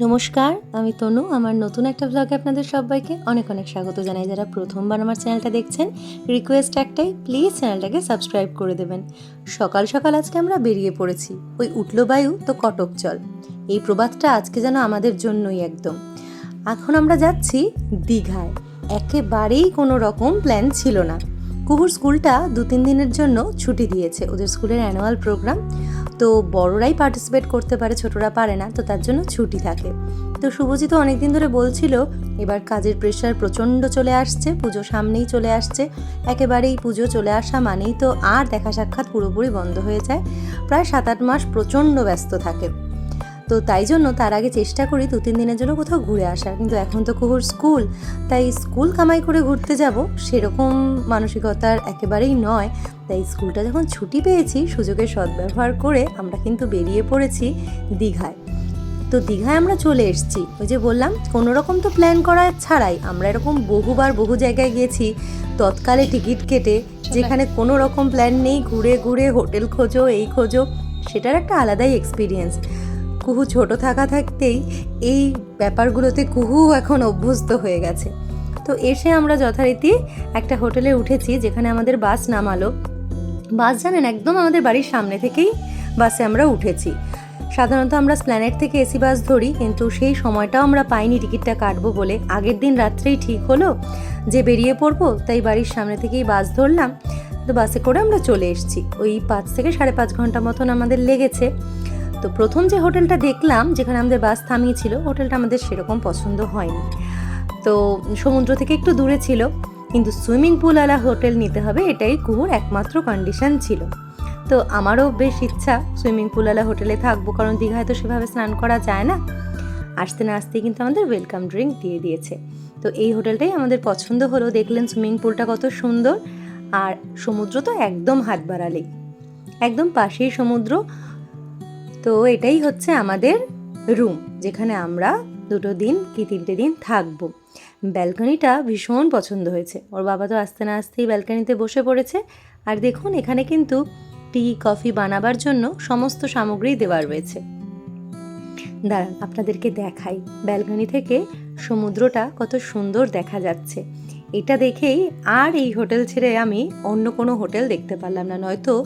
নমস্কার, আমি তনু। আমার নতুন একটা ব্লগে আপনাদের সবাইকে অনেক অনেক স্বাগত জানাই। যারা প্রথমবার আমার চ্যানেলটা দেখছেন রিকোয়েস্ট একটাই প্লিজ চ্যানেলটাকে সাবস্ক্রাইব করে দেবেন। সকাল সকাল আজকে আমরা বেরিয়ে পড়েছি। ওই উঠল বায়ু, তো কটক চল এই প্রবাদটা আজকে যেন আমাদের জন্যই একদম। এখন আমরা যাচ্ছি দীঘায়। একেবারেই কোনো রকম প্ল্যান ছিল না। কুহুর স্কুলটা দু তিন দিনের জন্য ছুটি দিয়েছে। ওদের স্কুলের অ্যানুয়াল প্রোগ্রাম তো বড়রাই পার্টিসিপেট করতে পারে, ছোটরা পারে না, তো তার জন্য ছুটি থাকে। তো শুভজিৎ অনেকদিন ধরে বলছিল, এবার কাজের প্রেশার প্রচণ্ড চলে আসছে, পুজো সামনেই চলে আসছে। একেবারেই পুজো চলে আসা মানেই তো আর দেখা সাক্ষাৎ পুরোপুরি বন্ধ হয়ে যায়। প্রায় সাত আট মাস প্রচণ্ড ব্যস্ত থাকে। তো তাই জন্য তার আগে চেষ্টা করি দু, তিন দিনের জন্য কোথাও ঘুরে আসার। কিন্তু এখন তো কুহুর স্কুল, তাই স্কুল কামাই করে ঘুরতে যাব সেরকম মানসিকতার একেবারেই নয়। তাই স্কুলটা যখন ছুটি পেয়েছি, সুযোগের সদ্ব্যবহার করে আমরা কিন্তু বেরিয়ে পড়েছি দীঘায়। তো দীঘায় আমরা চলে এসেছি। ওই যে বললাম কোনো রকম তো প্ল্যান করা ছাড়াই আমরা এরকম বহুবার বহু জায়গায় গেছি, তৎকালে টিকিট কেটে, যেখানে কোনো রকম প্ল্যান নেই, ঘুরে ঘুরে হোটেল খোঁজো, এই খোঁজো, সেটার একটা আলাদাই এক্সপিরিয়েন্স কুহু ছোট থাকা থাকতেই এই ব্যাপারগুলোতে কুহু এখন অভ্যস্ত হয়ে গেছে। তো এসে আমরা যথারীতি একটা হোটেলে উঠেছি যেখানে আমাদের বাস নামালো। বাস জানেন একদম আমাদের বাড়ির সামনে থেকেই বাসে আমরা উঠেছি। সাধারণত আমরা স্প্ল্যানেট থেকে এসি বাস ধরি, কিন্তু সেই সময়টাও আমরা পাইনি টিকিটটা কাটবো বলে। আগের দিন রাত্রেই ঠিক হলো যে বেরিয়ে পড়ব, তাই বাড়ির সামনে থেকেই বাস ধরলাম। তো বাসে করে আমরা চলে এসেছি। ওই পাঁচ থেকে সাড়ে পাঁচ ঘণ্টা মতন আমাদের লেগেছে। তো প্রথম যে হোটেলটা দেখলাম, যেখানে আমাদের বাস থামিয়েছিল, হোটেলটা আমাদের সেরকম পছন্দ হয়নি। তো সমুদ্র থেকে একটু দূরে ছিল, কিন্তু সুইমিং পুলওয়ালা হোটেল নিতে হবে, এটাই কুহুর একমাত্র কন্ডিশন ছিল। তো আমারও বেশ ইচ্ছা সুইমিং পুলওয়ালা হোটেলে থাকব, কারণ দীঘায় তো সেভাবে স্নান করা যায় না। আসতে না আসতেই কিন্তু আমাদের ওয়েলকাম ড্রিঙ্ক দিয়ে দিয়েছে। তো এই হোটেলটাই আমাদের পছন্দ হলো, দেখলেন সুইমিং পুলটা কত সুন্দর, আর সমুদ্র তো একদম হাত বাড়ালেই। একদম পাশেই সমুদ্র তো এটাই হচ্ছে আমাদের রুম যেখানে আমরা দুটো দিন কি তিনটে দিন থাকব। ব্যালকনিটা ভীষণ পছন্দ হয়েছে। ওর বাবা তো আসতে না আসতেই ব্যালকনিতে বসে পড়েছে। আর দেখুন, এখানে কিন্তু টি কফি বানাবার জন্য সমস্ত সামগ্রী দেওয়া রয়েছে। দাঁড়ান, আপনাদেরকে দেখাই। ব্যালকনি থেকে সমুদ্রটা কত সুন্দর দেখা যাচ্ছে। এটা দেখেই আর এই হোটেল ছেড়ে আমি অন্য কোনো হোটেল দেখতে পারলাম না। নয়তো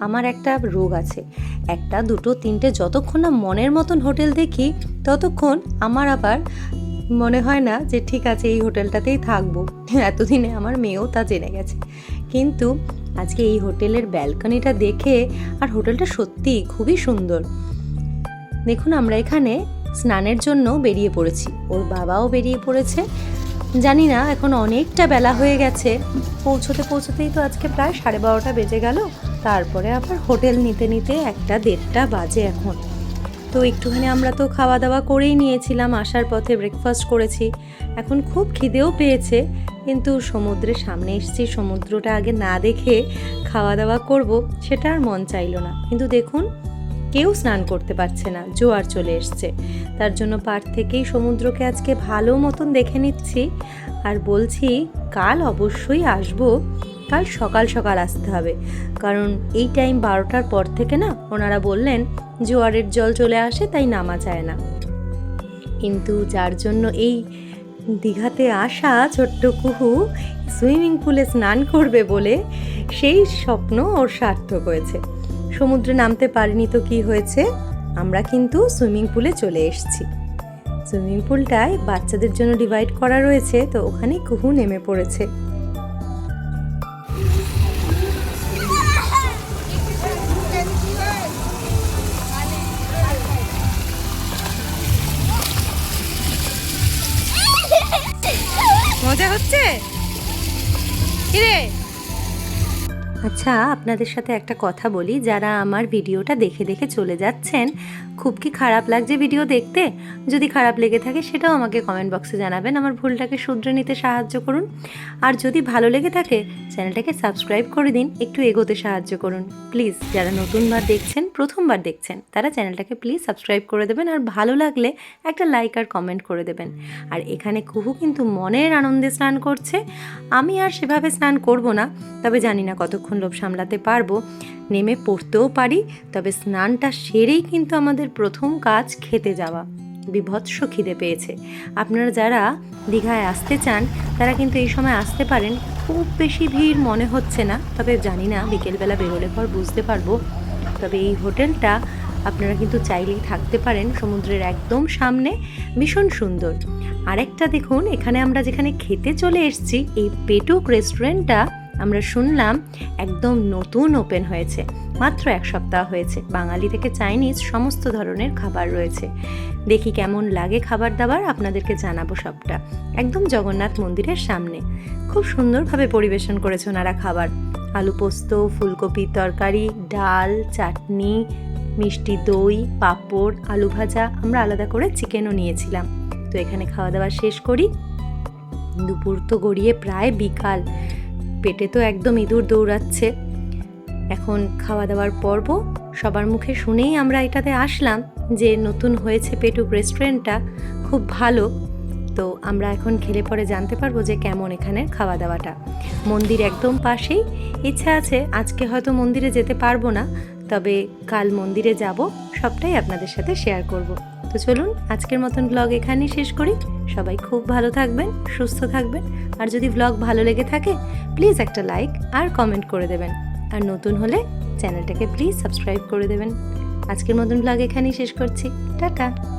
আমার একটা রোগ আছে। একটা, দুটো, তিনটে, যতক্ষণ না মনের মতন হোটেল দেখি, ততক্ষণ আমার আবার মনে হয় না যে ঠিক আছে, এই হোটেলটাতেই থাকব। এতদিনে আমার মেয়েও তা জেনে গেছে। কিন্তু আজকে এই হোটেলের ব্যালকনিটা দেখে আর হোটেলটা সত্যি খুবই সুন্দর। দেখুন, আমরা এখানে স্নানের জন্য বেরিয়ে পড়েছি। ওর বাবাও বেরিয়ে পড়েছে। জানি না, এখন অনেকটা বেলা হয়ে গেছে। পৌঁছতে পৌঁছতেই তো আজকে প্রায় সাড়ে বারোটা বেজে গেল। তারপরে আবার হোটেল নিতে নিতে একটা দেড়টা বাজে এখন। তো একটুখানি আমরা তো খাওয়া দাওয়া করেই নিয়েছিলাম, আসার পথে ব্রেকফাস্ট করেছি। এখন খুব খিদেও পেয়েছে, কিন্তু সমুদ্রের সামনে এসেছি, সমুদ্রটা আগে না দেখে খাওয়া দাওয়া করব, সেটা আর মন চাইলো না। কিন্তু দেখুন কেউ স্নান করতে পারছে না, জোয়ার চলে এসছে। তার জন্য পার থেকেই সমুদ্রকে আজকে ভালো মতন দেখে নিচ্ছি। আর বলছি, কাল অবশ্যই আসব। কাল সকাল সকাল আসতে হবে। কারণ এই টাইম বারোটার পর থেকে না, ওনারা বললেন, জোয়ারের জল চলে আসে, তাই নামা যায় না। কিন্তু যার জন্য এই দীঘাতে আসা ছোট্ট কুহু সুইমিং পুলে স্নান করবে বলে সেই স্বপ্ন ওর সার্থক হয়েছে। সমুদ্রে নামতে পারিনি তো কি হয়েছে? আমরা কিন্তু সুইমিং পুলে চলে এসেছি। সুইমিং পুলটায় বাচ্চাদের জন্য ডিভাইড করা রয়েছে, তো ওখানে কুহু নেমে পড়েছে। মজা হচ্ছে? কিরে? আচ্ছা আপনাদের সাথে একটা কথা বলি। যারা আমার ভিডিওটা দেখে দেখে চলে যাচ্ছেন, খুব কি খারাপ লাগছে ভিডিও দেখতে? যদি খারাপ লেগে থাকে সেটাও আমাকে কমেন্ট বক্সে জানাবেন। আমার ভুলটাকে শুধরে নিতে সাহায্য করুন। আর যদি ভালো লেগে থাকে, চ্যানেলটাকে সাবস্ক্রাইব করে দিন। একটু এগোতে সাহায্য করুন। প্লিজ যারা নতুনবার দেখছেন, প্রথমবার দেখছেন, তারা চ্যানেলটাকে প্লিজ সাবস্ক্রাইব করে দেবেন। আর ভালো লাগলে একটা লাইক আর কমেন্ট করে দেবেন। আর এখানে কুহু কিন্তু মনের আনন্দে স্নান করছে। আমি আর সেভাবে স্নান করব না, তবে জানি না কতক্ষণ লোভ সামলাতে পারব, নেমে পড়তেও পারি, তবে স্নানটা সেরেই কিন্তু আমাদের প্রথম কাজ খেতে যাওয়া। বিভৎস খিদে পেয়েছে। আপনারা যারা দীঘায় আসতে চান, তারা কিন্তু এই সময় আসতে পারেন। খুব বেশি ভিড় মনে হচ্ছে না, তবে জানি না, বিকেলবেলা বেরোলে পর বুঝতে পারব। তবে এই হোটেলটা আপনারা কিন্তু চাইলেই থাকতে পারেন, সমুদ্রের একদম সামনে। ভীষণ সুন্দর। আরেকটা দেখুন, এখানে আমরা যেখানে খেতে চলে এসেছি, এই পেটুক রেস্টুরেন্টটা আমরা শুনলাম একদম নতুন ওপেন হয়েছে। মাত্র এক সপ্তাহ হয়েছে। বাঙালি থেকে চাইনিজ সমস্ত ধরনের খাবার রয়েছে। দেখি কেমন লাগে খাবার দাবার, আপনাদেরকে জানাব সবটা। একদম জগন্নাথ মন্দিরের সামনে। খুব সুন্দরভাবে পরিবেশন করেছে ওনারা খাবার। আলু পোস্ত ফুলকপির তরকারি, ডাল, চাটনি, মিষ্টি দই, পাঁপড়, আলু ভাজা, আমরা আলাদা করে চিকেনও নিয়েছিলাম। তো এখানে খাওয়া দাওয়া শেষ করি। দুপুর তো গড়িয়ে প্রায় বিকাল। পেটে তো একদম ইঁদুর দৌড়াচ্ছে। এখন খাওয়া দাওয়ার পর্ব সবার মুখে শুনেই আমরা এটাতে আসলাম যে নতুন হয়েছে পেটুক রেস্টুরেন্টটা, খুব ভালো। তো আমরা এখন খেলে পরে জানতে পারব যে কেমন এখানের খাওয়া দাওয়াটা মন্দির একদম পাশেই। ইচ্ছা আছে আজকে হয়তো মন্দিরে যেতে পারব না, তবে কাল মন্দিরে যাব, সবটাই আপনাদের সাথে শেয়ার করব। তো চলুন আজকের মতন ব্লগ এখানেই শেষ করি। সবাই খুব ভালো থাকবেন, সুস্থ থাকবেন। আর যদি ব্লগ ভালো লেগে থাকে প্লিজ একটা লাইক আর কমেন্ট করে দেবেন। আর নতুন হলে চ্যানেলটাকে প্লিজ সাবস্ক্রাইব করে দেবেন। আজকের মতন ব্লগ এখানেই শেষ করছি। টাটা!